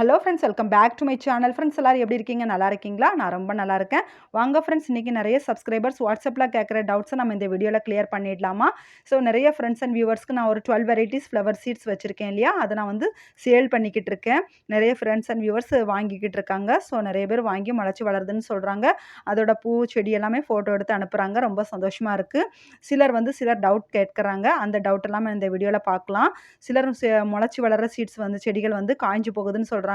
Hello friends welcome back to my channel friends எல்லாரும் எப்படி இருக்கீங்க? நல்லா இருக்கீங்களா? நான் ரொம்ப நல்லா இருக்கேன். வாங்க ஃப்ரெண்ட்ஸ் இன்றைக்கி நிறைய சப்ஸ்கிரைபர்ஸ் வாட்ஸ்அப்பில் கேட்குற டவுட்ஸை நம்ம இந்த வீடியோவில் கிளியர் பண்ணிடலாமா? ஸோ நிறைய ஃப்ரெண்ட்ஸ் அண்ட் வியூவர்ஸ்க்கு நான் ஒரு டுவெல் வெரைட்டிஸ் ஃப்ளவர் சீட்ஸ் வச்சுருக்கேன் இல்லையா? அதை நான் வந்து சேல் பண்ணிக்கிட்டு இருக்கேன். நிறைய ஃப்ரெண்ட்ஸ் அண்ட் வியூவர்ஸ் வாங்கிக்கிட்டு இருக்காங்க. ஸோ நிறைய பேர் வாங்கி முளைச்சி வளருதுன்னு சொல்கிறாங்க அதோட பூ செடி எல்லாமே ஃபோட்டோ எடுத்து அனுப்புகிறாங்க ரொம்ப சந்தோஷமாக இருக்குது சிலர் வந்து சிலர் டவுட் கேட்குறாங்க. அந்த டவுட் எல்லாம் இந்த வீடியோவில் பார்க்கலாம். சிலர் முளைச்சி வளர்கிற சீட்ஸ் வந்து செடிகள் வந்து காய்ஞ்சு போகுதுன்னு சொல்கிறாங்க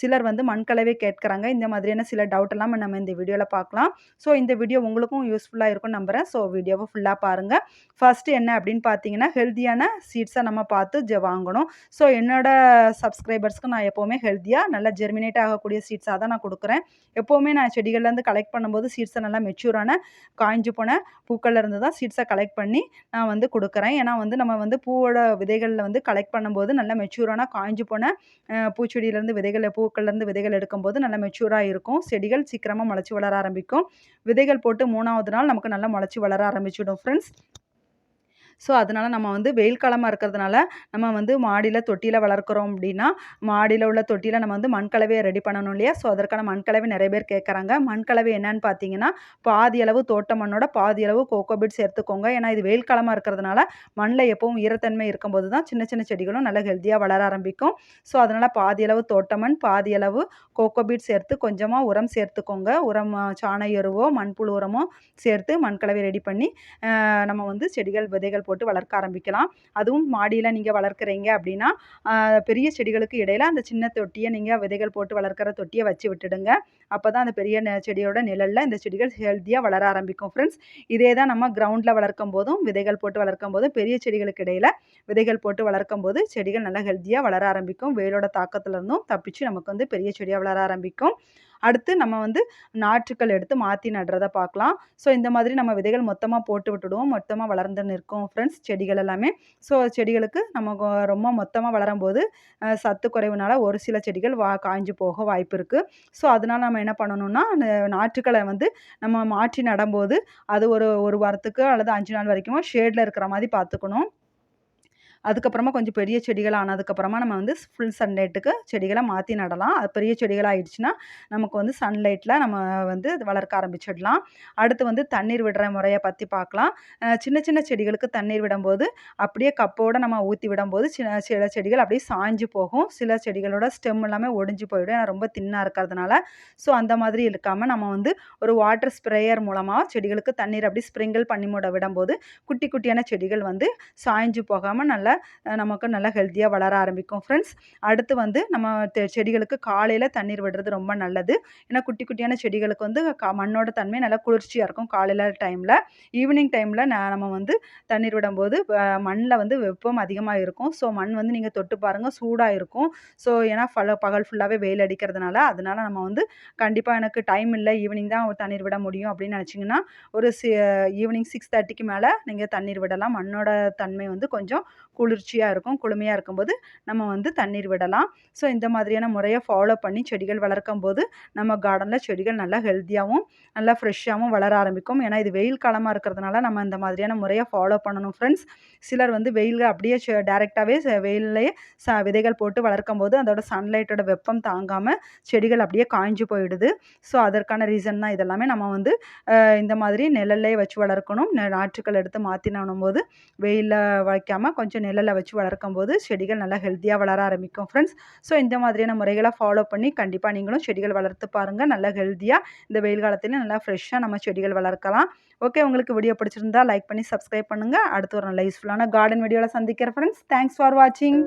சிலர் வந்து மண்கலவை கேட்குறாங்க. இந்த மாதிரியான சில டவுட் எல்லாம் நம்ம இந்த வீடியோவில் பார்க்கலாம். ஸோ இந்த வீடியோ உங்களுக்கும் யூஸ்ஃபுல்லாக இருக்கும் நம்புகிறேன் ஸோ வீடியோவை ஃபுல்லாக பாருங்கள் ஃபஸ்ட்டு என்ன அப்படின்னு பார்த்தீங்கன்னா ஹெல்த்தியான சீட்ஸை நம்ம பார்த்து வாங்கணும். ஸோ என்னோட சப்ஸ்கிரைபர்ஸ்க்கு நான் எப்போவுமே ஹெல்த்தியாக நல்லா ஜெர்மினேட் ஆகக்கூடிய சீட்ஸாக தான் நான் கொடுக்குறேன். எப்போவுமே நான் செடிகள்லேருந்து கலெக்ட் பண்ணும்போது சீட்ஸை நல்லா மெச்சூரான காய்ஞ்சு போன பூக்கள்லேருந்து தான் சீட்ஸை கலெக்ட் பண்ணி நான் வந்து கொடுக்குறேன். ஏன்னா வந்து நம்ம வந்து பூவோட விதைகளில் வந்து கலெக்ட் பண்ணும்போது நல்லா மெச்சூரான காய்ஞ்சு போன பூச்செடியில் செடியிலேருந்து விதைகள் பூக்கள்லேருந்து விதைகள் எடுக்கும்போது நல்லா மெச்சூராக இருக்கும். செடிகள் சீக்கிரமாக முளைச்சி வளர ஆரம்பிக்கும். விதைகள் போட்டு மூணாவது நாள் நமக்கு நல்லா முளைச்சி வளர ஆரம்பிச்சிடும் ஃப்ரெண்ட்ஸ் ஸோ அதனால் நம்ம வந்து வெயில் காலமாக இருக்கிறதுனால நம்ம வந்து மாடியில் தொட்டியில் வளர்க்குறோம் அப்படின்னா மாடியில் உள்ள தொட்டியில் நம்ம வந்து மண்கலவையை ரெடி பண்ணணும் இல்லையா? ஸோ அதற்கான மண்கலவை நிறைய பேர் கேட்குறாங்க. மண்கலவை என்னன்னு பார்த்தீங்கன்னா பாதி அளவு தோட்ட மண்ணோட பாதி அளவு கோகோபிட் சேர்த்துக்கோங்க. ஏன்னா இது வெயில் காலமாக இருக்கிறதுனால மண்ணில் எப்பவும் ஈரத்தன்மை இருக்கும்போது தான் சின்ன சின்ன செடிகளும் நல்லா ஹெல்த்தியாக வளர ஆரம்பிக்கும். ஸோ அதனால் பாதி அளவு தோட்ட மண் பாதி அளவு கோகோபீட் சேர்த்து கொஞ்சமாக உரம் சேர்த்துக்கோங்க. உரம் சாணை சாண எருவோ மண்புழு உரமோ சேர்த்து மண்கலவை ரெடி பண்ணி நம்ம வந்து செடிகள் விதைகள் போட்டு வளர்க்க ஆரம்பிக்கலாம். அதுவும் மாடியில் நீங்கள் வளர்க்குறீங்க அப்படின்னா பெரிய செடிகளுக்கு இடையில் அந்த சின்ன தொட்டியை நீங்கள் விதைகள் போட்டு வளர்க்குற தொட்டியை வச்சு விட்டுடுங்க. அப்போ தான் அந்த பெரிய நெ- செடியோட நிழலில் இந்த செடிகள் ஹெல்த்தியாக வளர ஆரம்பிக்கும் ஃப்ரெண்ட்ஸ் இதே தான் நம்ம கிரவுண்டில் வளர்க்கும் போதும் விதைகள் போட்டு வளர்க்கும் போதும் பெரிய செடிகளுக்கு இடையில் விதைகள் போட்டு வளர்க்கும் போது செடிகள் நல்லா ஹெல்த்தியாக வளர ஆரம்பிக்கும். வெயிலோட தாக்கத்துலேருந்தும் தப்பிச்சு நமக்கு வந்து பெரிய செடியாக வளர ஆரம்பிக்கும். அடுத்து நம்ம வந்து நாற்றுக்கள் எடுத்து மாற்றி நடுறதை பார்க்கலாம். ஸோ இந்த மாதிரி நம்ம விதைகள் மொத்தமாக போட்டு விட்டுடுவோம். மொத்தமாக வளர்ந்து நிற்கும் ஃப்ரெண்ட்ஸ் செடிகள் எல்லாமே. ஸோ செடிகளுக்கு நம்ம ரொம்ப மொத்தமாக வளரும்போது சத்து குறைவுனால ஒரு சில செடிகள் வா காய்ஞ்சு போக வாய்ப்பு இருக்குது ஸோ அதனால் நம்ம என்ன பண்ணணும்னா நாற்றுக்களை வந்து நம்ம மாற்றி நடும்போது அது ஒரு ஒரு வாரத்துக்கு அல்லது அஞ்சு நாள் வரைக்கும் ஷேடில் இருக்கிற மாதிரி பார்த்துக்கணும். அதுக்கப்புறமா கொஞ்சம் பெரிய செடிகள் ஆனதுக்கப்புறமா நம்ம வந்து ஃபுல் சன்லைட்டுக்கு செடிகளை மாற்றி நடலாம். அது பெரிய செடிகள் ஆயிடுச்சுன்னா நமக்கு வந்து சன்லைட்டில் நம்ம வந்து வளர்க்க ஆரம்பிச்சிடலாம். அடுத்து வந்து தண்ணீர் விடுற முறையை பற்றி பார்க்கலாம். சின்ன சின்ன செடிகளுக்கு தண்ணீர் விடும்போது அப்படியே கப்போடு நம்ம ஊற்றி விடும்போது சின்ன சில செடிகள் அப்படியே சாஞ்சு போகும். சில செடிகளோட ஸ்டெம் எல்லாமே ஒடிஞ்சு போயிடும். ஏன்னா ரொம்ப தின்னாக இருக்கிறதுனால. ஸோ அந்த மாதிரி இருக்காமல் நம்ம வந்து ஒரு வாட்டர் ஸ்ப்ரேயர் மூலமாக செடிகளுக்கு தண்ணீர் அப்படி ஸ்ப்ரிங்கிள் பண்ணி மூட விடும்போது குட்டி குட்டியான செடிகள் வந்து சாய்ஞ்சு போகாமல் நல்லா அஹ், நமக்கு நல்லா ஹெல்த்தியாக வளர ஆரம்பிக்கும். ஃப்ரெண்ட்ஸ் அடுத்து வந்து நம்ம செடிகளுக்கு காலையில் தண்ணீர் விடுறது ரொம்ப நல்லது. ஏன்னா குட்டி குட்டியான செடிகளுக்கு வந்து மண்ணோட தன்மை நல்லா குளிர்ச்சியாக இருக்கும் காலையில் டைமில் ஈவினிங் டைமில் நம்ம வந்து தண்ணீர் விடும்போது மண்ணில் வந்து வெப்பம் அதிகமாக இருக்கும். ஸோ மண் வந்து நீங்கள் தொட்டு பாருங்கள் சூடாக இருக்கும். ஸோ ஏன்னா பல பகல் ஃபுல்லாகவே வெயில் அடிக்கிறதுனால அதனால நம்ம வந்து கண்டிப்பாக எனக்கு டைம் இல்லை ஈவினிங் தான் தண்ணீர் விட முடியும் அப்படின்னு நினச்சிங்கன்னா ஒரு சி ஈவினிங் சிக்ஸ் தேர்ட்டிக்கு மேலே நீங்கள் தண்ணீர் விடலாம். மண்ணோட தன்மை வந்து கொஞ்சம் குளிர்ச்சியாக இருக்கும் குளுமையாக இருக்கும்போது நம்ம வந்து தண்ணீர் விடலாம். ஸோ இந்த மாதிரியான முறையை ஃபாலோ பண்ணி செடிகள் வளர்க்கும் போது நம்ம கார்டனில் செடிகள் நல்லா ஹெல்த்தியாகவும் நல்லா ஃப்ரெஷ்ஷாகவும் வளர ஆரம்பிக்கும். ஏன்னா இது வெயில் காலமாக இருக்கிறதுனால நம்ம இந்த மாதிரியான முறையை ஃபாலோ பண்ணணும் ஃப்ரெண்ட்ஸ் சிலர் வந்து வெயில் அப்படியே டேரெக்டாகவே வெயில்லையே ச விதைகள் போட்டு வளர்க்கும் போது அதோட சன்லைட்டோட வெப்பம் தாங்காமல் செடிகள் அப்படியே காய்ஞ்சு போயிடுது. ஸோ அதற்கான ரீசன் தான் இதெல்லாமே நம்ம வந்து இந்த மாதிரி நிழல்லே வச்சு வளர்க்கணும். நெ- நாற்றுக்கள் எடுத்து மாற்றி நடும்போது வெயிலில் வைக்காமல் கொஞ்சம் நிழலை வச்சு வளர்க்கும் போது செடிகள் நல்லா ஹெல்த்தியாக வளர ஆரம்பிக்கும் ஃப்ரெண்ட்ஸ் ஸோ இந்த மாதிரியான முறைகளை ஃபாலோ பண்ணி கண்டிப்பாக நீங்களும் செடிகள் வளர்த்து பாருங்கள் நல்லா ஹெல்த்தியாக இந்த வெயில் காலத்துலேயும் நல்லா ஃப்ரெஷ்ஷாக நம்ம செடிகள் வளர்க்கலாம். ஓகே உங்களுக்கு வீடியோ பிடிச்சிருந்தா லைக் பண்ணி சப்ஸ்கிரைப் பண்ணுங்கள் அடுத்து ஒரு நல்ல யூஸ்ஃபுல்லான கார்டன் வீடியோவில் சந்திக்கிறேன் ஃப்ரெண்ட்ஸ் தேங்க்ஸ் ஃபார் வாட்சிங்